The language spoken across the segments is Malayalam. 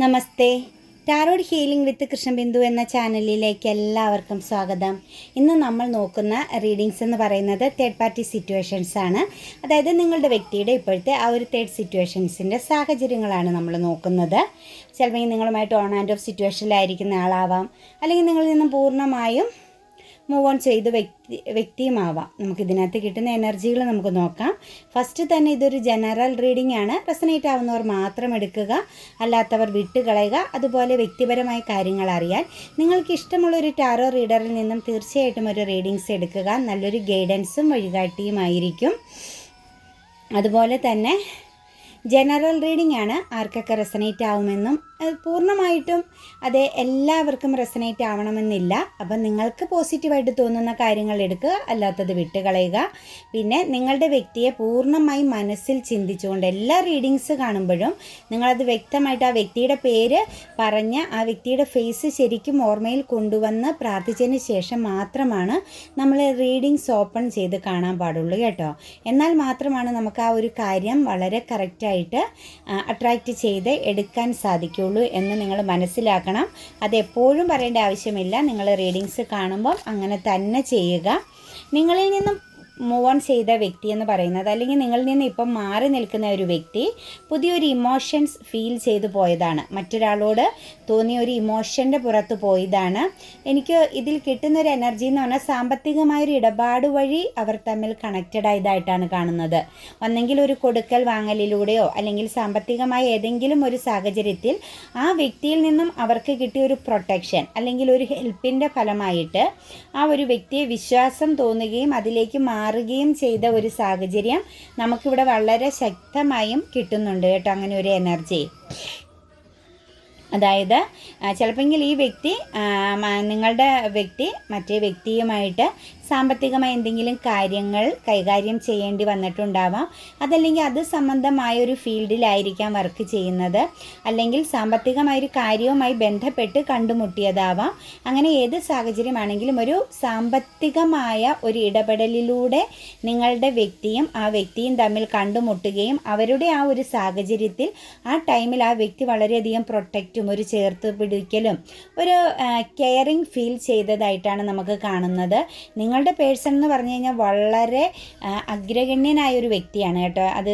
Namaste. Tarot healing with Krishnabindu എന്ന ചാനലിലേക്ക് എല്ലാവർക്കും സ്വാഗതം. ഇന്ന് നമ്മൾ നോക്കുന്ന റീഡിങ്സ് എന്ന് പറയുന്നത് തേർഡ് പാർട്ടി സിറ്റുവേഷൻസ് ആണ്. അതായത് നിങ്ങളുടെ വ്യക്തിയുടെ ഇപ്പോഴത്തെ ആ ഒരു തേർഡ് സിറ്റുവേഷൻസിന്റെ സാഹചര്യങ്ങളാണ് നമ്മൾ നോക്കുന്നത്. ചിലപ്പോൾ നിങ്ങളുമായിട്ട് ഓൺ ആൻഡ് ഓഫ് സിറ്റുവേഷനിലായിരിക്കുന്ന ആളാവാം. അല്ലെങ്കിൽ നിങ്ങളിൽ നിന്നും പൂർണമായും മൂവ് ഓൺ ചെയ്ത് വ്യക്തി വ്യക്തിയുമാവാം. നമുക്ക് ഇതിനകത്ത് കിട്ടുന്ന എനർജികൾ നമുക്ക് നോക്കാം. ഫസ്റ്റ് തന്നെ ഇതൊരു ജനറൽ റീഡിംഗ് ആണ്. റെസനേറ്റ് ആവുന്നവർ മാത്രം എടുക്കുക. അല്ലാത്തവർ വിട്ടുകളയുക. അതുപോലെ വ്യക്തിപരമായ കാര്യങ്ങൾ അറിയാൻ. നിങ്ങൾക്ക് ഇഷ്ടമുള്ള ഒരു ടാറോ റീഡറിൽ നിന്നും തീർച്ചയായിട്ടും ഒരു റീഡിങ്സ് എടുക്കുക. നല്ലൊരു ഗൈഡൻസും വഴികാട്ടിയുമായിരിക്കും. അതുപോലെ തന്നെ ജനറൽ റീഡിംഗ് ആണ്. ആർക്കൊക്കെ റെസനേറ്റ് ആവുമെന്നും പൂർണമായിട്ടും അത് എല്ലാവർക്കും റെസനേറ്റ് ആവണമെന്നില്ല. അപ്പം നിങ്ങൾക്ക് പോസിറ്റീവായിട്ട് തോന്നുന്ന കാര്യങ്ങൾ എടുക്കുക അല്ലാത്തത് വിട്ടുകളയുക. പിന്നെ നിങ്ങളുടെ വ്യക്തിയെ പൂർണമായി മനസ്സിൽ ചിന്തിച്ചുകൊണ്ട് എല്ലാ റീഡിങ്സ് കാണുമ്പോഴും നിങ്ങളത് വ്യക്തമായിട്ട് ആ വ്യക്തിയുടെ പേര് പറഞ്ഞ് ആ വ്യക്തിയുടെ ഫേസ് ശരിക്കും ഓർമ്മയിൽ കൊണ്ടുവന്ന് പ്രാർത്ഥിച്ചതിന് ശേഷം മാത്രമാണ് നമ്മൾ റീഡിങ്സ് ഓപ്പൺ ചെയ്ത് കാണാൻ പാടുള്ളൂ കേട്ടോ. എന്നാൽ മാത്രമാണ് നമുക്ക് ആ ഒരു കാര്യം വളരെ കറക്റ്റായിട്ട് അട്രാക്റ്റ് ചെയ്ത് എടുക്കാൻ സാധിക്കുള്ളൂ എന്ന് നിങ്ങൾ മനസ്സിലാക്കണം. അത് എപ്പോഴും പറയേണ്ട ആവശ്യമില്ല. നിങ്ങൾ റീഡിങ്സ് കാണുമ്പം അങ്ങനെ തന്നെ ചെയ്യുക. നിങ്ങളിൽ നിന്നും മൂവ് ഓൺ ചെയ്ത വ്യക്തി എന്ന് പറയുന്നത് അല്ലെങ്കിൽ നിങ്ങളിൽ നിന്ന് ഇപ്പം മാറി നിൽക്കുന്ന ഒരു വ്യക്തി പുതിയൊരു ഇമോഷൻസ് ഫീൽ ചെയ്തു പോയതാണ്. മറ്റൊരാളോട് തോന്നിയ ഒരു ഇമോഷന്റെ പുറത്ത് പോയതാണ്. എനിക്ക് ഇതിൽ കിട്ടുന്ന ഒരു എനർജി എന്ന് പറഞ്ഞാൽ സാമ്പത്തികമായൊരു ഇടപാട് വഴി അവർ തമ്മിൽ കണക്റ്റഡ് ആയതായിട്ടാണ് കാണുന്നത്. ഒന്നെങ്കിൽ ഒരു കൊടുക്കൽ വാങ്ങലിലൂടെയോ അല്ലെങ്കിൽ സാമ്പത്തികമായ ഏതെങ്കിലും ഒരു സാഹചര്യത്തിൽ ആ വ്യക്തിയിൽ നിന്നും അവർക്ക് കിട്ടിയ ഒരു പ്രൊട്ടക്ഷൻ അല്ലെങ്കിൽ ഒരു ഹെൽപ്പിന്റെ ഫലമായിട്ട് ആ ഒരു വ്യക്തിയെ വിശ്വാസം തോന്നുകയും അതിലേക്ക് മാറുകയും ചെയ്ത ഒരു സാഹചര്യം നമുക്കിവിടെ വളരെ ശക്തമായും കിട്ടുന്നുണ്ട് കേട്ടോ അങ്ങനെ ഒരു എനർജി അതായത് ചിലപ്പോൾ ഈ വ്യക്തി നിങ്ങളുടെ വ്യക്തി മറ്റേ വ്യക്തിയുമായിട്ട് സാമ്പത്തികമായ എന്തെങ്കിലും കാര്യങ്ങൾ കൈകാര്യം ചെയ്യേണ്ടി വന്നിട്ടുണ്ടാവാം. അതല്ലെങ്കിൽ അത് സംബന്ധമായ ഒരു ഫീൽഡിലായിരിക്കാം വർക്ക് ചെയ്യുന്നത്. അല്ലെങ്കിൽ സാമ്പത്തികമായ ഒരു കാര്യവുമായി ബന്ധപ്പെട്ട് കണ്ടുമുട്ടിയതാവാം. അങ്ങനെ ഏത് സാഹചര്യമാണെങ്കിലും ഒരു സാമ്പത്തികമായ ഒരു ഇടപെടലിലൂടെ നിങ്ങളുടെ വ്യക്തിയും ആ വ്യക്തിയും തമ്മിൽ കണ്ടുമുട്ടുകയും അവരുടെ ആ ഒരു സാഹചര്യത്തിൽ ആ ടൈമിൽ ആ വ്യക്തി വളരെയധികം പ്രൊട്ടക്റ്റും ഒരു ചേർത്ത് പിടിക്കലും ഒരു കെയറിങ് ഫീൽ ചെയ്തതായിട്ടാണ് നമുക്ക് കാണുന്നത്. നിങ്ങളുടെ പേഴ്സൺ എന്ന് പറഞ്ഞു കഴിഞ്ഞാൽ വളരെ അഗ്രഗണ്യനായ ഒരു വ്യക്തിയാണ് കേട്ടോ. അത്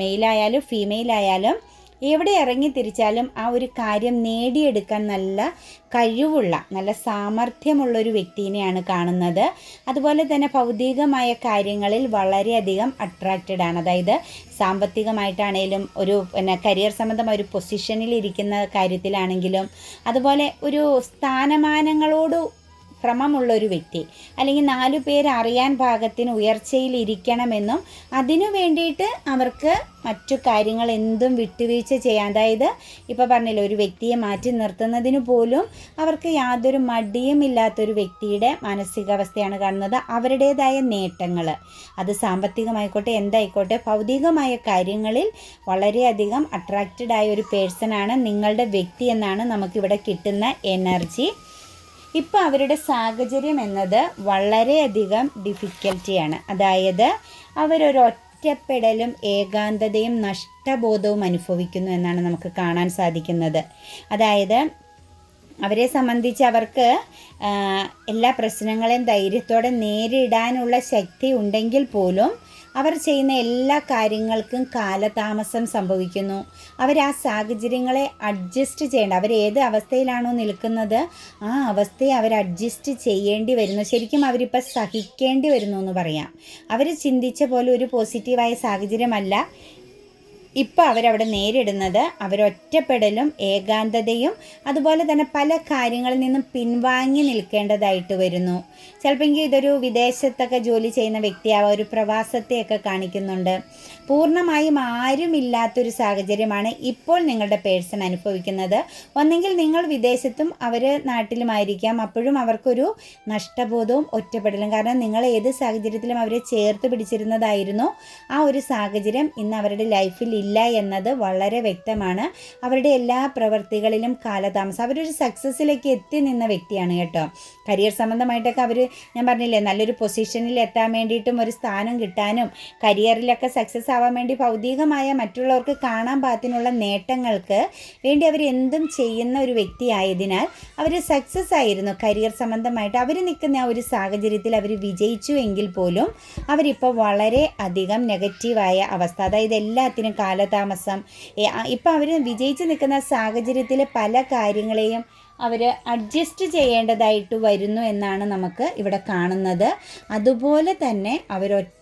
മെയിലായാലും ഫീമെയിലായാലും എവിടെ ഇറങ്ങി തിരിച്ചാലും ആ ഒരു കാര്യം നേടിയെടുക്കാൻ നല്ല കഴിവുള്ള നല്ല സാമർഥ്യമുള്ള ഒരു വ്യക്തിനെയാണ് കാണുന്നത്. അതുപോലെ തന്നെ ഭൗതികമായ കാര്യങ്ങളിൽ വളരെയധികം അട്രാക്റ്റഡ് ആണ്. അതായത് സാമ്പത്തികമായിട്ടാണേലും ഒരു പിന്നെ കരിയർ സംബന്ധമായ ഒരു പൊസിഷനിൽ ഇരിക്കുന്ന കാര്യത്തിലാണെങ്കിലും അതുപോലെ ഒരു സ്ഥാനമാനങ്ങളോട് ഭ്രമമുള്ള ഒരു വ്യക്തി. അല്ലെങ്കിൽ നാലു പേര് അറിയാൻ പാകത്തിന് ഉയർച്ചയിൽ ഇരിക്കണമെന്നും അതിനു വേണ്ടിയിട്ട് അവർക്ക് മറ്റു കാര്യങ്ങൾ എന്തും വിട്ടുവീഴ്ച ചെയ്യാം അതായത് ഇപ്പോൾ പറഞ്ഞില്ല ഒരു വ്യക്തിയെ മാറ്റി നിർത്തുന്നതിന് പോലും അവർക്ക് യാതൊരു മടിയും ഇല്ലാത്തൊരു വ്യക്തിയുടെ മാനസികാവസ്ഥയാണ് കാണുന്നത്. അവരുടേതായ നേട്ടങ്ങൾ അത് സാമ്പത്തികമായിക്കോട്ടെ എന്തായിക്കോട്ടെ ഭൗതികമായ കാര്യങ്ങളിൽ വളരെയധികം അട്രാക്റ്റഡ് ആയ ഒരു പേഴ്സണാണ് നിങ്ങളുടെ വ്യക്തി എന്നാണ് നമുക്കിവിടെ കിട്ടുന്ന എനർജി ഇപ്പോൾ അവരുടെ സാഹചര്യം എന്നത് വളരെയധികം ഡിഫിക്കൽറ്റിയാണ് അതായത് അവരൊരു ഒറ്റപ്പെടലും ഏകാന്തതയും നഷ്ടബോധവും അനുഭവിക്കുന്നു എന്നാണ് നമുക്ക് കാണാൻ സാധിക്കുന്നത്. അതായത് അവരെ സംബന്ധിച്ച് അവർക്ക് എല്ലാ പ്രശ്നങ്ങളെയും ധൈര്യത്തോടെ നേരിടാനുള്ള ശക്തി ഉണ്ടെങ്കിൽ പോലും അവർ ചെയ്യുന്ന എല്ലാ കാര്യങ്ങൾക്കും കാലതാമസം സംഭവിക്കുന്നു. അവർ ആ സാഹചര്യങ്ങളെ അഡ്ജസ്റ്റ് ചെയ്യേണ്ട. അവർ ഏത് അവസ്ഥയിലാണോ നിൽക്കുന്നത് ആ അവസ്ഥയെ അവർ അഡ്ജസ്റ്റ് ചെയ്യേണ്ടി വരുന്നു. ശരിക്കും അവരിപ്പോൾ സഹിക്കേണ്ടി വരുന്നു എന്ന് പറയാം. അവർ ചിന്തിച്ച പോലെ ഒരു പോസിറ്റീവായ സാഹചര്യമല്ല. ഇപ്പോൾ അവരവിടെ നേരിടുന്നത് അവരൊറ്റപ്പെടലും ഏകാന്തതയും അതുപോലെ തന്നെ പല കാര്യങ്ങളിൽ നിന്നും പിൻവാങ്ങി നിൽക്കേണ്ടതായിട്ട് വരുന്നു. ചിലപ്പോൾ ഇതൊരു വിദേശത്തൊക്കെ ജോലി ചെയ്യുന്ന വ്യക്തിയാവാം ഒരു പ്രവാസത്തെയൊക്കെ കാണിക്കുന്നുണ്ട്. പൂർണമായും ആരുമില്ലാത്തൊരു സാഹചര്യമാണ് ഇപ്പോൾ നിങ്ങളുടെ പേഴ്സൺ അനുഭവിക്കുന്നത്. ഒന്നെങ്കിൽ നിങ്ങൾ വിദേശത്തും അവർ നാട്ടിലുമായിരിക്കാം. അപ്പോഴും അവർക്കൊരു നഷ്ടബോധവും ഒറ്റപ്പെടലും. കാരണം നിങ്ങൾ ഏത് സാഹചര്യത്തിലും അവരെ ചേർത്ത് പിടിച്ചിരുന്നതായിരുന്നു ആ ഒരു സാഹചര്യം ഇന്ന് അവരുടെ ലൈഫിൽ ഇല്ല എന്നത് വളരെ വ്യക്തമാണ്. അവരുടെ എല്ലാ പ്രവൃത്തികളിലും കാലതാമസം അവരൊരു സക്സസ്സിലേക്ക് എത്തി നിന്ന വ്യക്തിയാണ് കേട്ടോ. കരിയർ സംബന്ധമായിട്ടൊക്കെ അവർ ഞാൻ പറഞ്ഞില്ലേ നല്ലൊരു പൊസിഷനിൽ എത്താൻ വേണ്ടിയിട്ടും ഒരു സ്ഥാനം കിട്ടാനും കരിയറിലൊക്കെ സക്സസ് ആവാൻ വേണ്ടി ഭൗതികമായ മറ്റുള്ളവർക്ക് കാണാൻ പാകത്തിനുള്ള നേട്ടങ്ങൾക്ക് വേണ്ടി അവർ എന്തും ചെയ്യുന്ന ഒരു വ്യക്തിയായതിനാൽ അവർ സക്സസ് ആയിരുന്നു കരിയർ സംബന്ധമായിട്ട്. അവർ നിൽക്കുന്ന ആ ഒരു സാഹചര്യത്തിൽ അവർ വിജയിച്ചു എങ്കിൽ പോലും അവരിപ്പോൾ വളരെ അധികം നെഗറ്റീവായ അവസ്ഥ. അതായത് എല്ലാത്തിനും കാലതാമസം. ഇപ്പം അവർ വിജയിച്ച് നിൽക്കുന്ന സാഹചര്യത്തിൽ പല കാര്യങ്ങളെയും അവർ അഡ്ജസ്റ്റ് ചെയ്യേണ്ടതായിട്ട് വരുന്നു എന്നാണ് നമുക്ക് ഇവിടെ കാണുന്നത്. അതുപോലെ തന്നെ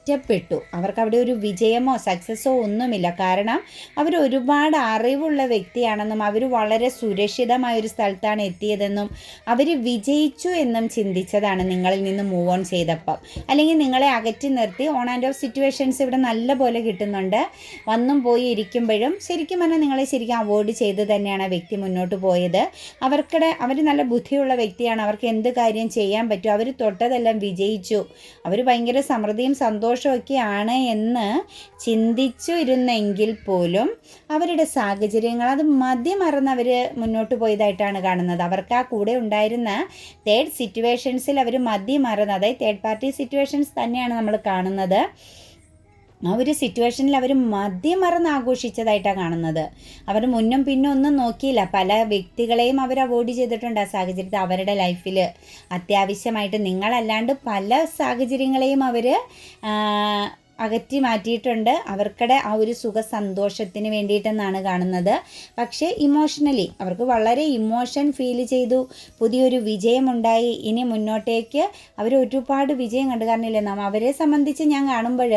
അവരൊറ്റപ്പെട്ടു അവർക്ക് അവിടെ ഒരു വിജയമോ സക്സസ്സോ ഒന്നുമില്ല. കാരണം അവർ ഒരുപാട് അറിവുള്ള വ്യക്തിയാണെന്നും അവർ വളരെ സുരക്ഷിതമായ ഒരു സ്ഥലത്താണ് എത്തിയതെന്നും അവർ വിജയിച്ചു എന്നും ചിന്തിച്ചതാണ് നിങ്ങളിൽ നിന്ന് മൂവ് ഓൺ ചെയ്തപ്പം. അല്ലെങ്കിൽ നിങ്ങളെ അകറ്റി നിർത്തി ഓൺ ആൻഡ് ഓഫ് സിറ്റുവേഷൻസ് ഇവിടെ നല്ല പോലെ കിട്ടുന്നുണ്ട്. വന്നും പോയി ഇരിക്കുമ്പോഴും ശരിക്കും പറഞ്ഞാൽ നിങ്ങളെ ശരിക്കും അവോയ്ഡ് ചെയ്ത് തന്നെയാണ് ആ വ്യക്തി മുന്നോട്ട് പോയത്. അവർക്കിടെ അവർ നല്ല ബുദ്ധിയുള്ള വ്യക്തിയാണ്. അവർക്ക് എന്ത് കാര്യം ചെയ്യാൻ പറ്റും അവർ തൊട്ടതെല്ലാം വിജയിച്ചു. അവർ ഭയങ്കര സമൃദ്ധിയും സന്തോഷമൊക്കെയാണ് എന്ന് ചിന്തിച്ചു ഇരുന്നെങ്കിൽ പോലും അവരുടെ സാഹചര്യങ്ങൾ അത് മതിമറന്ന് അവർ മുന്നോട്ട് പോയതായിട്ടാണ് കാണുന്നത്. അവർക്ക് ആ കൂടെ ഉണ്ടായിരുന്ന തേർഡ് സിറ്റുവേഷൻസിൽ അവർ മതിമറന്ന് അതായത് തേർഡ് പാർട്ടി സിറ്റുവേഷൻസ് തന്നെയാണ് നമ്മൾ കാണുന്നത്. ആ ഒരു സിറ്റുവേഷനിൽ അവർ മദ്യമറന്ന് ആഘോഷിച്ചതായിട്ടാണ് കാണുന്നത്. അവർ മുന്നും പിന്നും ഒന്നും നോക്കിയില്ല. പല വ്യക്തികളെയും അവർ അവോയ്ഡ് ചെയ്തിട്ടുണ്ട് ആ സാഹചര്യത്തിൽ അവരുടെ ലൈഫിൽ അത്യാവശ്യമായിട്ട് നിങ്ങളല്ലാണ്ട് പല സാഹചര്യങ്ങളെയും അവർ അകറ്റി മാറ്റിയിട്ടുണ്ട്. അവർക്കടെ ആ ഒരു സുഖ സന്തോഷത്തിന് വേണ്ടിയിട്ടെന്നാണ് കാണുന്നത്. പക്ഷേ ഇമോഷണലി അവർക്ക് വളരെ ഇമോഷൻ ഫീൽ ചെയ്തു. പുതിയൊരു വിജയമുണ്ടായി. ഇനി മുന്നോട്ടേക്ക് അവർ ഒരുപാട് വിജയം കണ്ടു. കാരണില്ലേ നാം അവരെ സംബന്ധിച്ച് ഞാൻ കാണുമ്പോൾ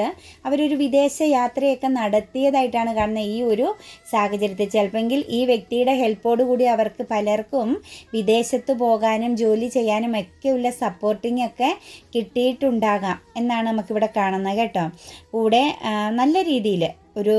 അവരൊരു വിദേശ യാത്രയൊക്കെ നടത്തിയതായിട്ടാണ് കാണുന്നത് ഈ ഒരു സാഹചര്യത്തിൽ. ചിലപ്പോൾ ഈ വ്യക്തിയുടെ ഹെൽപ്പോട് കൂടി അവർക്ക് പലർക്കും വിദേശത്ത് പോകാനും ജോലി ചെയ്യാനും ഒക്കെയുള്ള സപ്പോർട്ടിങ് ഒക്കെ കിട്ടിയിട്ടുണ്ടാകാം എന്നാണ് നമുക്കിവിടെ കാണുന്നത് കേട്ടോ. കൂടെ നല്ല രീതിയിൽ ഒരു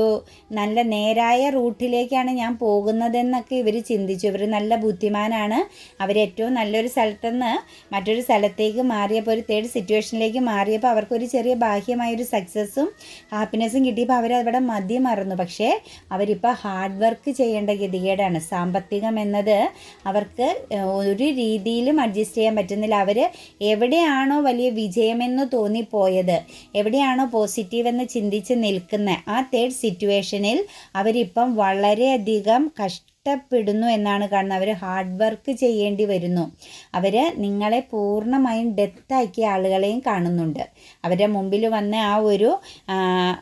നല്ല നേരായ റൂട്ടിലേക്കാണ് ഞാൻ പോകുന്നതെന്നൊക്കെ ഇവർ ചിന്തിച്ചു. ഇവർ നല്ല ബുദ്ധിമാനാണ്. അവരേറ്റവും നല്ലൊരു സ്ഥലത്തുനിന്ന് മറ്റൊരു സ്ഥലത്തേക്ക് മാറിയപ്പോൾ ഒരു തേർഡ് സിറ്റുവേഷനിലേക്ക് മാറിയപ്പോൾ അവർക്കൊരു ചെറിയ ബാഹ്യമായൊരു സക്സസ്സും ഹാപ്പിനെസ്സും കിട്ടിയപ്പോൾ അവരവിടെ മദ്യം മറന്നു. പക്ഷേ അവരിപ്പോൾ ഹാർഡ് വർക്ക് ചെയ്യേണ്ട ഗതികേടാണ്. സാമ്പത്തികം എന്നത് അവർക്ക് ഒരു രീതിയിലും അഡ്ജസ്റ്റ് ചെയ്യാൻ പറ്റുന്നില്ല. അവർ എവിടെയാണോ വലിയ വിജയമെന്ന് തോന്നിപ്പോയത് എവിടെയാണോ പോസിറ്റീവ് എന്ന് ചിന്തിച്ച് നിൽക്കുന്നത് ആ തേർഡ് സിറ്റുവേഷനിൽ അവരിപ്പം വളരെയധികം കഷ്ട കഷ്ടപ്പെടുന്നു എന്നാണ് കാണുന്നത്. അവർ ഹാർഡ് വർക്ക് ചെയ്യേണ്ടി വരുന്നു. അവർ നിങ്ങളെ പൂർണമായും ഡെത്താക്കിയ ആളുകളെയും കാണുന്നുണ്ട്. അവരുടെ മുമ്പിൽ വന്ന ആ ഒരു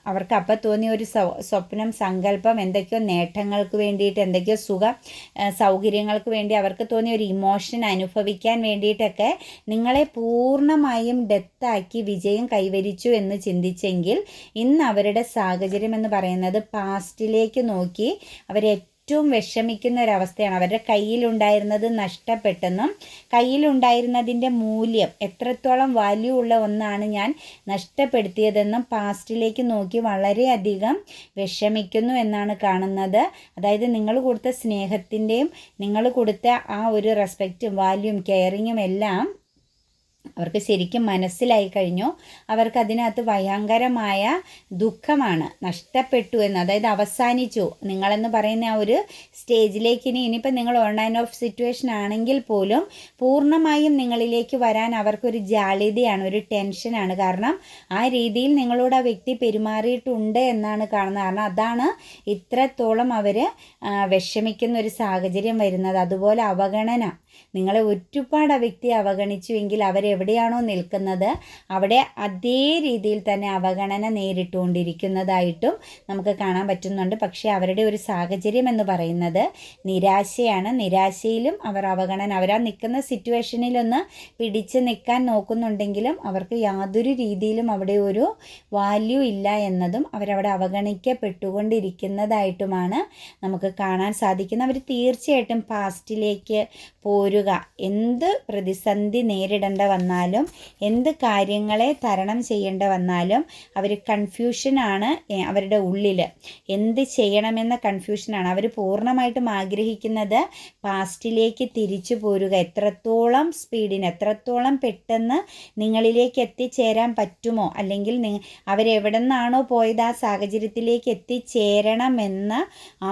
അവർക്ക് അപ്പം തോന്നിയ ഒരു സ്വപ്നം സങ്കല്പം എന്തൊക്കെയോ നേട്ടങ്ങൾക്ക് വേണ്ടിയിട്ട് എന്തൊക്കെയോ സുഖ സൗകര്യങ്ങൾക്ക് വേണ്ടി അവർക്ക് തോന്നിയ ഒരു ഇമോഷൻ അനുഭവിക്കാൻ വേണ്ടിയിട്ടൊക്കെ നിങ്ങളെ പൂർണമായും ഡെത്താക്കി വിജയം കൈവരിച്ചു എന്ന് ചിന്തിച്ചെങ്കിൽ ഇന്ന് അവരുടെ സാഹചര്യം എന്ന് പറയുന്നത് പാസ്റ്റിലേക്ക് നോക്കി അവരെ ഏറ്റവും വിഷമിക്കുന്ന ഒരവസ്ഥയാണ് അവരുടെ കയ്യിലുണ്ടായിരുന്നത് നഷ്ടപ്പെട്ടെന്നും കയ്യിലുണ്ടായിരുന്നതിന്റെ മൂല്യം എത്രത്തോളം വാല്യൂ ഉള്ള ഒന്നാണ് ഞാൻ നഷ്ടപ്പെടുത്തിയതെന്നും പാസ്റ്റിലേക്ക് നോക്കി വളരെയധികം വിഷമിക്കുന്നു എന്നാണ് കാണുന്നത്. അതായത് നിങ്ങൾ കൊടുത്ത സ്നേഹത്തിന്റെയും നിങ്ങൾ കൊടുത്ത ആ ഒരു റെസ്പെക്റ്റും വാല്യൂം കെയറിങ്ങും എല്ലാം അവർക്ക് ശരിക്കും മനസ്സിലായി കഴിഞ്ഞു. അവർക്ക് അതിനകത്ത് ഭയങ്കരമായ ദുഃഖമാണ്. നഷ്ടപ്പെട്ടു എന്ന്. അതായത് അവസാനിച്ചു. നിങ്ങളെന്ന് പറയുന്ന ആ ഒരു സ്റ്റേജിലേക്ക് ഇനി ഇനിയിപ്പോൾ നിങ്ങൾ ഓൺലൈൻ ഓഫ് സിറ്റുവേഷൻ ആണെങ്കിൽ പോലും പൂർണമായും നിങ്ങളിലേക്ക് വരാൻ അവർക്കൊരു ജാളിതയാണ് ഒരു ടെൻഷനാണ്. കാരണം ആ രീതിയിൽ നിങ്ങളോട് ആ വ്യക്തി പെരുമാറിയിട്ടുണ്ട് എന്നാണ് കാണുന്നത്. കാരണം അതാണ് ഇത്രത്തോളം അവർ വിഷമിക്കുന്ന ഒരു സാഹചര്യം വരുന്നത്. അതുപോലെ അവഗണന. നിങ്ങളെ ഒരുപാട് ആ വ്യക്തി അവഗണിച്ചുവെങ്കിൽ അവരെവിടെയാണോ നിൽക്കുന്നത് അവിടെ അതേ രീതിയിൽ തന്നെ അവഗണന നേരിട്ടുകൊണ്ടിരിക്കുന്നതായിട്ടും നമുക്ക് കാണാൻ പറ്റുന്നുണ്ട്. പക്ഷേ അവരുടെ ഒരു സാഹചര്യം എന്ന് പറയുന്നത് നിരാശയാണ്. നിരാശയിലും അവർ അവഗണന അവരാ നിൽക്കുന്ന സിറ്റുവേഷനിലൊന്ന് പിടിച്ച് നിൽക്കാൻ നോക്കുന്നുണ്ടെങ്കിലും അവർക്ക് യാതൊരു രീതിയിലും അവിടെ ഒരു വാല്യൂ ഇല്ല എന്നതും അവരവിടെ അവഗണിക്കപ്പെട്ടുകൊണ്ടിരിക്കുന്നതായിട്ടുമാണ് നമുക്ക് കാണാൻ സാധിക്കുന്നത്. അവർ തീർച്ചയായിട്ടും പാസ്റ്റിലേക്ക് പോരുക. എന്ത് പ്രതിസന്ധി നേരിടേണ്ട വന്നാലും എന്ത് കാര്യങ്ങളെ തരണം ചെയ്യേണ്ട വന്നാലും അവർ കൺഫ്യൂഷനാണ് അവരുടെ ഉള്ളിൽ എന്ത് ചെയ്യണമെന്ന കൺഫ്യൂഷനാണ് അവർ പൂർണമായിട്ടും ആഗ്രഹിക്കുന്നത് പാസ്റ്റിലേക്ക് തിരിച്ചു പോരുക. എത്രത്തോളം സ്പീഡിന് എത്രത്തോളം പെട്ടെന്ന് നിങ്ങളിലേക്ക് എത്തിച്ചേരാൻ പറ്റുമോ? അല്ലെങ്കിൽ അവരെവിടെ നിന്നാണോ പോയത് ആ സാഹചര്യത്തിലേക്ക് എത്തിച്ചേരണമെന്ന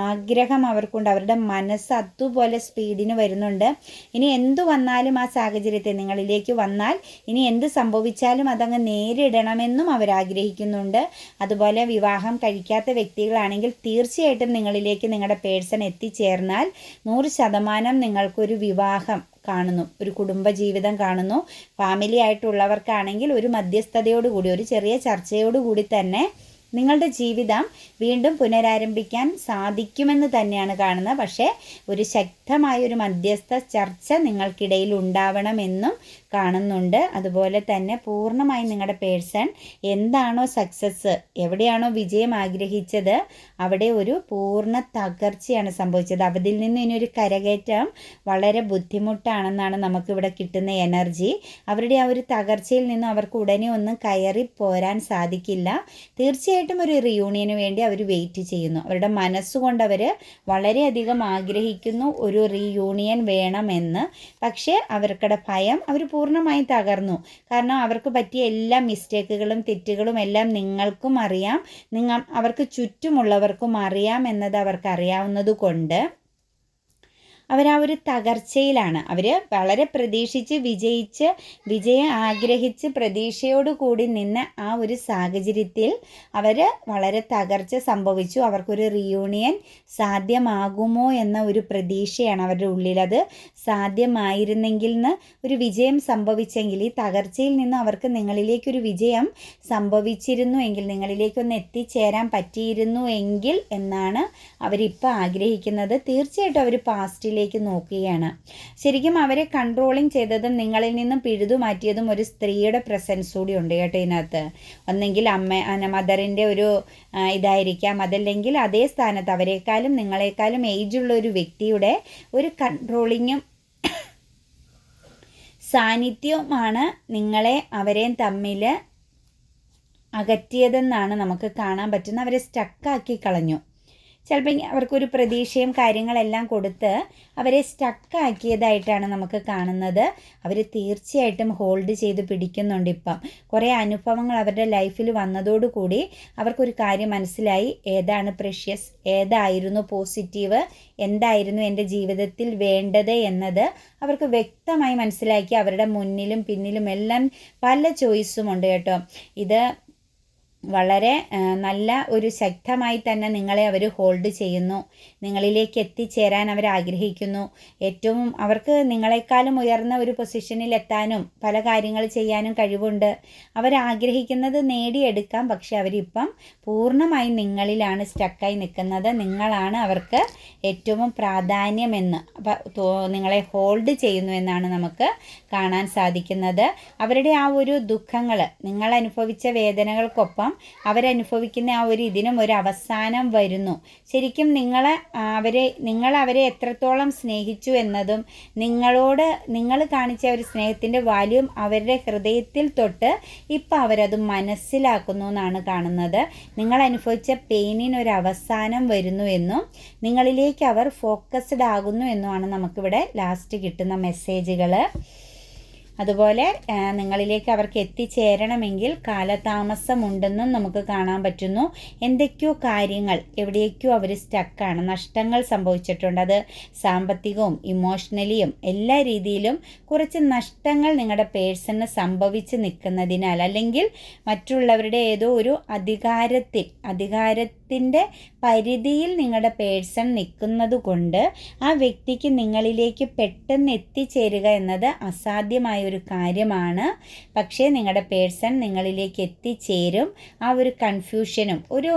ആഗ്രഹം അവർക്കുണ്ട്. അവരുടെ മനസ്സ് അതുപോലെ സ്പീഡിന് വരുന്നുണ്ട്. ഇനി എന്തു വന്നാലും ആ സാഹചര്യത്തെ നിങ്ങളിലേക്ക് വന്നാൽ ഇനി എന്ത് സംഭവിച്ചാലും അതങ്ങ് നേരിടണമെന്നും അവർ ആഗ്രഹിക്കുന്നുണ്ട്. അതുപോലെ വിവാഹം കഴിക്കാത്ത വ്യക്തികളാണെങ്കിൽ തീർച്ചയായിട്ടും നിങ്ങളിലേക്ക് നിങ്ങളുടെ പേഴ്സൺ എത്തിച്ചേർന്നാൽ നൂറ് ശതമാനം നിങ്ങൾക്കൊരു വിവാഹം കാണുന്നു ഒരു കുടുംബജീവിതം കാണുന്നു. ഫാമിലി ആയിട്ടുള്ളവർക്കാണെങ്കിൽ ഒരു മധ്യസ്ഥതയോടുകൂടി ഒരു ചെറിയ ചർച്ചയോടുകൂടി തന്നെ നിങ്ങളുടെ ജീവിതം വീണ്ടും പുനരാരംഭിക്കാൻ സാധിക്കുമെന്ന് തന്നെയാണ് കാണുന്നത്. പക്ഷേ ഒരു ശക്തമായ ഒരു മധ്യസ്ഥ ചർച്ച നിങ്ങൾക്കിടയിൽ ഉണ്ടാവണമെന്നും കാണുന്നുണ്ട്. അതുപോലെ തന്നെ പൂർണമായും നിങ്ങളുടെ പേഴ്സൺ എന്താണോ സക്സസ് എവിടെയാണോ വിജയം ആഗ്രഹിച്ചത് അവിടെ ഒരു പൂർണ തകർച്ചയാണ് സംഭവിച്ചത്. അതിൽ നിന്ന് ഇനി ഒരു കരകയറ്റം വളരെ ബുദ്ധിമുട്ടാണെന്നാണ് നമുക്കിവിടെ കിട്ടുന്ന എനർജി. അവരുടെ ആ ഒരു തകർച്ചയിൽ നിന്നും അവർക്ക് ഉടനെ ഒന്നും കയറി പോരാൻ സാധിക്കില്ല. തീർച്ചയായിട്ടും ഒരു റിയൂണിയന് വേണ്ടി അവർ വെയിറ്റ് ചെയ്യുന്നു. അവരുടെ മനസ്സുകൊണ്ട് അവർ വളരെയധികം ആഗ്രഹിക്കുന്നു ഒരു റീയൂണിയൻ വേണമെന്ന്. പക്ഷേ അവർക്കുടെ ഭയം അവർ പൂർണമായും തകർന്നു. കാരണം അവർക്ക് പറ്റിയ എല്ലാ മിസ്റ്റേക്കുകളും തെറ്റുകളും എല്ലാം നിങ്ങൾക്കും അറിയാം. നിങ്ങൾ അവർക്ക് ചുറ്റുമുള്ളവർക്കും അറിയാം എന്നത് അവർക്ക് അറിയാവുന്നത് കൊണ്ട് അവർ ആ ഒരു തകർച്ചയിലാണ്. അവർ വളരെ പ്രതീക്ഷിച്ച് വിജയിച്ച് വിജയം ആഗ്രഹിച്ച് പ്രതീക്ഷയോട് കൂടി നിന്ന ആ ഒരു സാഹചര്യത്തിൽ അവർ വളരെ തകർച്ച സംഭവിച്ചു. അവർക്കൊരു റിയൂണിയൻ സാധ്യമാകുമോ എന്ന ഒരു പ്രതീക്ഷയാണ് അവരുടെ ഉള്ളിൽ. അത് സാധ്യമായിരുന്നെങ്കിൽ നിന്ന് ഒരു വിജയം സംഭവിച്ചെങ്കിൽ ഈ തകർച്ചയിൽ നിന്ന് അവർക്ക് നിങ്ങളിലേക്കൊരു വിജയം സംഭവിച്ചിരുന്നു എങ്കിൽ നിങ്ങളിലേക്കൊന്ന് എത്തിച്ചേരാൻ പറ്റിയിരുന്നു എങ്കിൽ എന്നാണ് അവരിപ്പോൾ ആഗ്രഹിക്കുന്നത്. തീർച്ചയായിട്ടും അവർ പാസ്റ്റിലേക്ക് നോക്കുകയാണ്. ശരിക്കും അവരെ കൺട്രോളിങ് ചെയ്തതും നിങ്ങളിൽ നിന്നും പിഴുതു മാറ്റിയതും ഒരു സ്ത്രീയുടെ പ്രസൻസ് കൂടി ഉണ്ട് കേട്ടോ ഇതിനകത്ത്. ഒന്നെങ്കിൽ അമ്മ മദറിന്റെ ഒരു ഇതായിരിക്കാം. അതല്ലെങ്കിൽ അതേ സ്ഥാനത്ത് അവരെക്കാളും നിങ്ങളെക്കാളും ഏജുള്ള ഒരു വ്യക്തിയുടെ ഒരു കൺട്രോളിങ്ങും സാന്നിധ്യവുമാണ് നിങ്ങളെ അവരെയും തമ്മിൽ അകറ്റിയതെന്നാണ് നമുക്ക് കാണാൻ പറ്റുന്നത്. അവരെ സ്റ്റക്കാക്കി കളഞ്ഞു. ചിലപ്പോൾ അവർക്കൊരു പ്രതീക്ഷയും കാര്യങ്ങളെല്ലാം കൊടുത്ത് അവരെ സ്റ്റക്കാക്കിയതായിട്ടാണ് നമുക്ക് കാണുന്നത്. അവർ തീർച്ചയായിട്ടും ഹോൾഡ് ചെയ്ത് പിടിക്കുന്നുണ്ട് ഇപ്പം. കുറേ അനുഭവങ്ങൾ അവരുടെ ലൈഫിൽ വന്നതോടുകൂടി അവർക്കൊരു കാര്യം മനസ്സിലായി. ഏതാണ് പ്രഷ്യസ് ഏതായിരുന്നു പോസിറ്റീവ് എന്തായിരുന്നു എന്റെ ജീവിതത്തിൽ വേണ്ടത് എന്നത് അവർക്ക് വ്യക്തമായി മനസ്സിലാക്കി അവരുടെ മുന്നിലും പിന്നിലും എല്ലാം പല ചോയ്സും ഉണ്ട് കേട്ടോ. ഇത് വളരെ നല്ല ഒരു ശക്തമായി തന്നെ നിങ്ങളെ അവർ ഹോൾഡ് ചെയ്യുന്നു. നിങ്ങളിലേക്ക് എത്തിച്ചേരാൻ അവർ ആഗ്രഹിക്കുന്നു. ഏറ്റവും അവർക്ക് നിങ്ങളെക്കാളും ഉയർന്ന ഒരു പൊസിഷനിൽ എത്താനും പല കാര്യങ്ങൾ ചെയ്യാനും കഴിവുണ്ട്. അവർ ആഗ്രഹിക്കുന്നത് നേടിയെടുക്കാം. പക്ഷെ അവരിപ്പം പൂർണമായും നിങ്ങളിലാണ് സ്റ്റക്കായി നിൽക്കുന്നത്. നിങ്ങളാണ് അവർക്ക് ഏറ്റവും പ്രാധാന്യമെന്ന് നിങ്ങളെ ഹോൾഡ് ചെയ്യുന്നു എന്നാണ് നമുക്ക് കാണാൻ സാധിക്കുന്നത്. അവരുടെ ആ ഒരു ദുഃഖങ്ങൾ നിങ്ങൾ അനുഭവിച്ച വേദനകൾക്കൊപ്പം അവരനുഭവിക്കുന്ന ആ ഒരു ഇതിനും ഒരു അവസാനം വരുന്നു. ശരിക്കും നിങ്ങളെ അവരെ നിങ്ങൾ അവരെ എത്രത്തോളം സ്നേഹിച്ചു എന്നതും നിങ്ങളോട് നിങ്ങൾ കാണിച്ച ഒരു സ്നേഹത്തിന്റെ വാല്യൂം അവരുടെ ഹൃദയത്തിൽ തൊട്ട് ഇപ്പം അവരത് മനസ്സിലാക്കുന്നു എന്നാണ് കാണുന്നത്. നിങ്ങൾ അനുഭവിച്ച പെയിനിന് ഒരു അവസാനം വരുന്നു എന്നും നിങ്ങളിലേക്ക് അവർ ഫോക്കസ്ഡ് ആകുന്നു എന്നുമാണ് നമുക്കിവിടെ ലാസ്റ്റ് കിട്ടുന്ന മെസ്സേജുകൾ അതുപോലെ നിങ്ങളിലേക്ക് അവർക്ക് എത്തിച്ചേരണമെങ്കിൽ കാലതാമസമുണ്ടെന്നും നമുക്ക് കാണാൻ പറ്റുന്നു. എന്തൊക്കെയോ കാര്യങ്ങൾ എവിടേക്കോ അവർ സ്റ്റക്കാണ്. നഷ്ടങ്ങൾ സംഭവിച്ചിട്ടുണ്ട്. അത് സാമ്പത്തികവും ഇമോഷണലിയും എല്ലാ രീതിയിലും കുറച്ച് നഷ്ടങ്ങൾ നിങ്ങളുടെ പേഴ്സണിന് സംഭവിച്ച് നിൽക്കുന്നതിനാൽ അല്ലെങ്കിൽ മറ്റുള്ളവരുടെ ഏതോ ഒരു അധികാരത്തിൽ അധികാരത്തിന്റെ പരിധിയിൽ നിങ്ങളുടെ പേഴ്സൺ നിൽക്കുന്നത് കൊണ്ട് ആ വ്യക്തിക്ക് നിങ്ങളിലേക്ക് പെട്ടെന്ന് എത്തിച്ചേരുക എന്നത് അസാധ്യമായ ഒരു കാര്യമാണ്. പക്ഷേ നിങ്ങളുടെ പേഴ്സൺ നിങ്ങളിലേക്ക് എത്തിച്ചേരും. ആ ഒരു കൺഫ്യൂഷനും ഒരു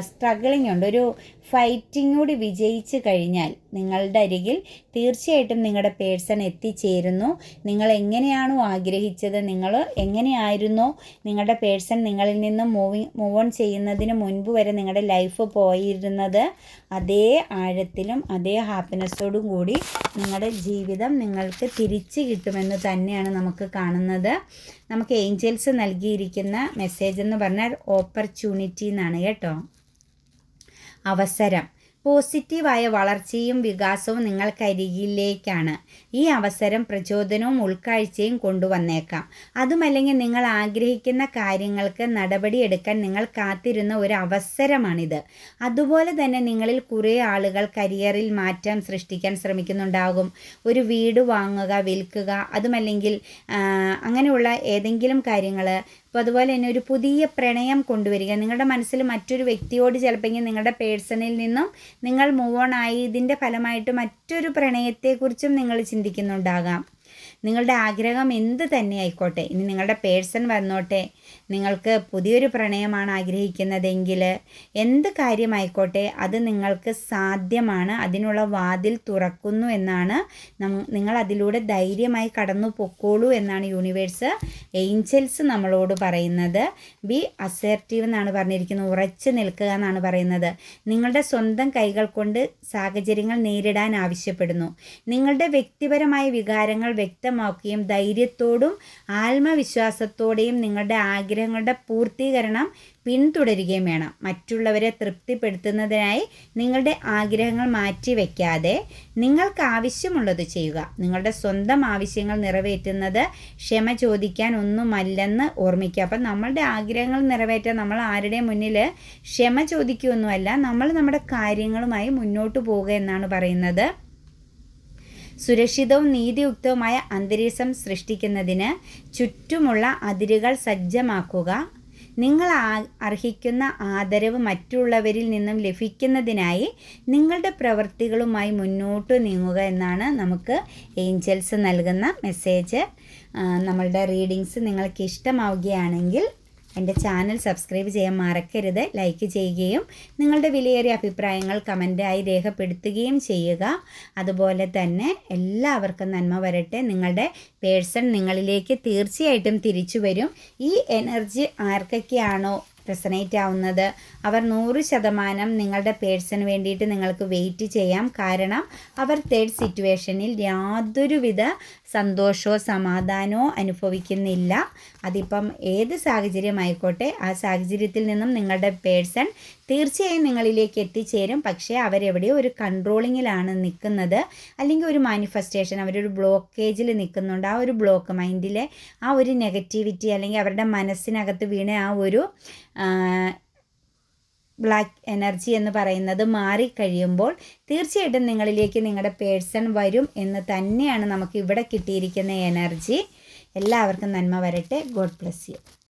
സ്ട്രഗിളിംഗ് ഉണ്ട്. ഒരു ഫൈറ്റിംഗ് കൂടി വിജയിച്ചു കഴിഞ്ഞാൽ നിങ്ങളുടെ അരികിൽ തീർച്ചയായിട്ടും നിങ്ങളുടെ പേഴ്സൺ എത്തിച്ചേരുന്നു. നിങ്ങൾ എങ്ങനെയാണോ ആഗ്രഹിച്ചത് നിങ്ങൾ എങ്ങനെയായിരുന്നോ നിങ്ങളുടെ പേഴ്സൺ നിങ്ങളിൽ നിന്ന് മൂവിങ് മൂവ് ഓൺ ചെയ്യുന്നതിന് മുൻപ് വരെ നിങ്ങളുടെ ലൈഫ് പോയിരുന്നത് അതേ ആഴത്തിലും അതേ ഹാപ്പിനെസ്സോടും കൂടി നിങ്ങളുടെ ജീവിതം നിങ്ങൾക്ക് തിരിച്ചു കിട്ടുമെന്ന് തന്നെയാണ് നമുക്ക് കാണുന്നത്. നമുക്ക് ഏഞ്ചൽസ് നൽകിയിരിക്കുന്ന മെസ്സേജ് എന്ന് പറഞ്ഞാൽ ഓപ്പർച്യൂണിറ്റി എന്നാണ് കേട്ടോ. അവസരം. പോസിറ്റീവായ വളർച്ചയും വികാസവും നിങ്ങൾക്കരികിലേക്കാണ്. ഈ അവസരം പ്രചോദനവും ഉൾക്കാഴ്ചയും കൊണ്ടുവന്നേക്കാം. അതുമല്ലെങ്കിൽ നിങ്ങൾ ആഗ്രഹിക്കുന്ന കാര്യങ്ങൾക്ക് നടപടിയെടുക്കാൻ നിങ്ങൾ കാത്തിരുന്ന ഒരു അവസരമാണിത്. അതുപോലെ തന്നെ നിങ്ങളിൽ കുറേ ആളുകൾ കരിയറിൽ മാറ്റം സൃഷ്ടിക്കാൻ ശ്രമിക്കുന്നുണ്ടാകും. ഒരു വീട് വാങ്ങുക വിൽക്കുക അതുമല്ലെങ്കിൽ അങ്ങനെയുള്ള ഏതെങ്കിലും കാര്യങ്ങൾ അപ്പോൾ അതുപോലെ തന്നെ ഒരു പുതിയ പ്രണയം കൊണ്ടുവരിക. നിങ്ങളുടെ മനസ്സിൽ മറ്റൊരു വ്യക്തിയോട് ചിലപ്പോൾ നിങ്ങളുടെ പേഴ്സണിൽ നിന്നും നിങ്ങൾ മൂവ് ഓൺ ആയി. ഇതിന്റെ ഫലമായിട്ട് മറ്റൊരു പ്രണയത്തെക്കുറിച്ചും നിങ്ങൾ ചിന്തിക്കുന്നുണ്ടാകാം. നിങ്ങളുടെ ആഗ്രഹം എന്ത് തന്നെ ആയിക്കോട്ടെ ഇനി നിങ്ങളുടെ പേഴ്സൺ വന്നോട്ടെ നിങ്ങൾക്ക് പുതിയൊരു പ്രണയമാണ് ആഗ്രഹിക്കുന്നതെങ്കിൽ എന്ത് കാര്യമായിക്കോട്ടെ അത് നിങ്ങൾക്ക് സാധ്യമാണ് അതിനുള്ള വാതിൽ തുറക്കുന്നു എന്നാണ് നിങ്ങൾ അതിലൂടെ ധൈര്യമായി കടന്നു പൊക്കോളൂ എന്നാണ് യൂണിവേഴ്സ് ഏഞ്ചൽസ് നമ്മളോട് പറയുന്നത്. ബി അസേർട്ടീവ് എന്നാണ് പറഞ്ഞിരിക്കുന്നത് ഉറച്ചു നിൽക്കുക എന്നാണ് പറയുന്നത്. നിങ്ങളുടെ സ്വന്തം കൈകൾ കൊണ്ട് സാഹചര്യങ്ങൾ നേരിടാൻ ആവശ്യപ്പെടുന്നു. നിങ്ങളുടെ വ്യക്തിപരമായ വികാരങ്ങൾ വ്യക്തമാക്കുകയും ധൈര്യത്തോടും ആത്മവിശ്വാസത്തോടെയും നിങ്ങളുടെ ആഗ്രഹങ്ങളുടെ പൂർത്തീകരണം പിന്തുടരുകയും വേണം. മറ്റുള്ളവരെ തൃപ്തിപ്പെടുത്തുന്നതിനായി നിങ്ങളുടെ ആഗ്രഹങ്ങൾ മാറ്റി വയ്ക്കാതെ നിങ്ങൾക്ക് ആവശ്യമുള്ളത് ചെയ്യുക. നിങ്ങളുടെ സ്വന്തം ആവശ്യങ്ങൾ നിറവേറ്റുന്നത് ക്ഷമ ചോദിക്കാൻ ഒന്നുമല്ലെന്ന് ഓർമ്മിക്കുക. അപ്പം നമ്മളുടെ ആഗ്രഹങ്ങൾ നിറവേറ്റാൻ നമ്മൾ ആരുടെ മുന്നിൽ ക്ഷമ ചോദിക്കുകയൊന്നുമല്ല നമ്മൾ നമ്മുടെ കാര്യങ്ങളുമായി മുന്നോട്ട് പോവുക എന്നാണ് പറയുന്നത്. സുരക്ഷിതവും നീതിയുക്തവുമായ അന്തരീക്ഷം സൃഷ്ടിക്കുന്നതിന് ചുറ്റുമുള്ള അതിരുകൾ സജ്ജമാക്കുക. നിങ്ങൾ അർഹിക്കുന്ന ആദരവ് മറ്റുള്ളവരിൽ നിന്നും ലഭിക്കുന്നതിനായി നിങ്ങളുടെ പ്രവൃത്തികളുമായി മുന്നോട്ട് നീങ്ങുക എന്നാണ് നമുക്ക് ഏഞ്ചൽസ് നൽകുന്ന മെസ്സേജ് നമ്മളുടെ റീഡിങ്സ് നിങ്ങൾക്ക് ഇഷ്ടമാവുകയാണെങ്കിൽ എന്റെ ചാനൽ സബ്സ്ക്രൈബ് ചെയ്യാൻ മറക്കരുത്. ലൈക്ക് ചെയ്യുകയും നിങ്ങളുടെ വിലയേറിയ അഭിപ്രായങ്ങൾ കമന്റായി രേഖപ്പെടുത്തുകയും ചെയ്യുക. അതുപോലെ തന്നെ എല്ലാവർക്കും നന്മ വരട്ടെ. നിങ്ങളുടെ പേഴ്സൺ നിങ്ങളിലേക്ക് തീർച്ചയായിട്ടും തിരിച്ചു വരും. ഈ എനർജി ആർക്കൊക്കെയാണോ റെസനേറ്റ് ആവുന്നത്? അവർ നൂറ് ശതമാനം നിങ്ങളുടെ പേഴ്സന് വേണ്ടിയിട്ട് നിങ്ങൾക്ക് വെയിറ്റ് ചെയ്യാം. കാരണം അവർ തേർഡ് സിറ്റുവേഷനിൽ യാതൊരുവിധ സന്തോഷമോ സമാധാനമോ അനുഭവിക്കുന്നില്ല. അതിപ്പം ഏത് സാഹചര്യമായിക്കോട്ടെ ആ സാഹചര്യത്തിൽ നിന്നും നിങ്ങളുടെ പേഴ്സൺ തീർച്ചയായും നിങ്ങളിലേക്ക് എത്തിച്ചേരും. പക്ഷേ അവരെവിടെയോ ഒരു കൺട്രോളിങ്ങിലാണ് നിൽക്കുന്നത്. അല്ലെങ്കിൽ ഒരു മാനിഫെസ്റ്റേഷൻ അവരൊരു ബ്ലോക്കേജിൽ നിൽക്കുന്നുണ്ട്. ആ ഒരു ബ്ലോക്ക് മൈൻഡിലെ ആ ഒരു നെഗറ്റിവിറ്റി അല്ലെങ്കിൽ അവരുടെ മനസ്സിനകത്ത് വീണ ആ ഒരു ബ്ലാക്ക് എനർജി എന്ന് പറയുന്നത് മാറിക്കഴിയുമ്പോൾ തീർച്ചയായിട്ടും നിങ്ങളിലേക്ക് നിങ്ങളുടെ പേഴ്സൺ വരും എന്ന് തന്നെയാണ് നമുക്ക് ഇവിടെ കിട്ടിയിരിക്കുന്ന എനർജി എല്ലാവർക്കും നന്മ വരട്ടെ. God bless you